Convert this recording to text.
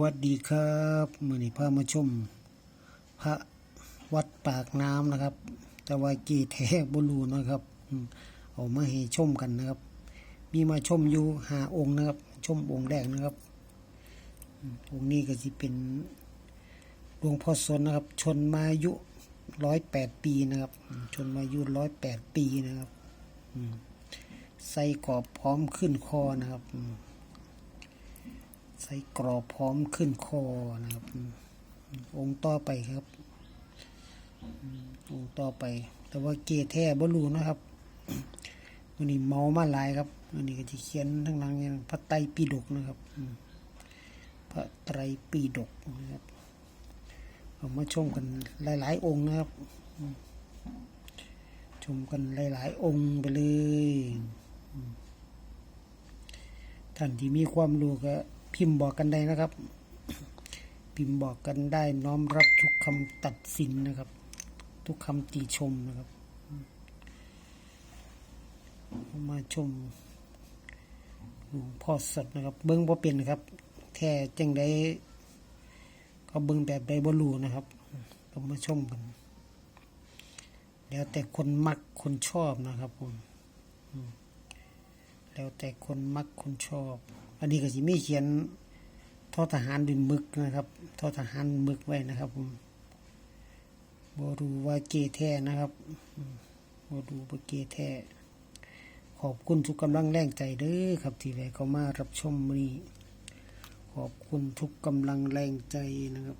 วัสดีครับมือนี้พามาชม พระวัดปากน้ำนะครับ แต่ว่ากีแท้บุรูนะครับอืมเอามาให้ชมกันนะครับ มีมาชมอยู่หาองค์นะครับ ชมองค์แรกนะครับ องค์นี้ก็จะเป็นหลวงพ่อสนนะครับ ชนมายุร้อยแปดปีนะครับ ชนมายุร้อยแปดปีนะครับใส่กรอบพร้อมขึ้นคอนะครับอื ใส่กรอบพร้อมขึ้นคอนะครับ องค์ต่อไปครับ องค์ต่อไป แต่ว่าเกแท้บรูนะครับวันนี้เมามาหลายครับวันนี้ก็จะเขียนทั้งหลังเนี่ยพระไตรปิฎกนะครับพระไตรปิฎกนะครับเอามาชมกันหลาย ๆ องค์นะครับ ชมกันหลาย ๆ องค์ไปเลยท่านที่มีความรู้ก็ พิมพ์บอกกันได้นะครับ พิมพ์บอกกันได้น้อมรับทุกคำตัดสินนะครับ ทุกคำติชมนะครับ มาชมหลวงพ่อสดนะครับ เบิ้งบ่เป็นนะครับ แท้จังได้เขาเบิ้งแบบใดบ่รู้นะครับเรามาชมกันแล้วแต่คนมักคนชอบนะครับผมแล้วแต่คนมักคนชอบ อันนี้ก็สิมีเขียนทอทหารด้วยมึกนะครับทอทหารมึกไว้นะครับผมบรูว่าเกแท้นะครับมบรูว่าเกแท้ขอบคุณทุกกำลังแรงใจเด้อครับที่แวะเข้ามารับชมมือนี้ ขอบคุณทุกกำลังแรงใจนะครับ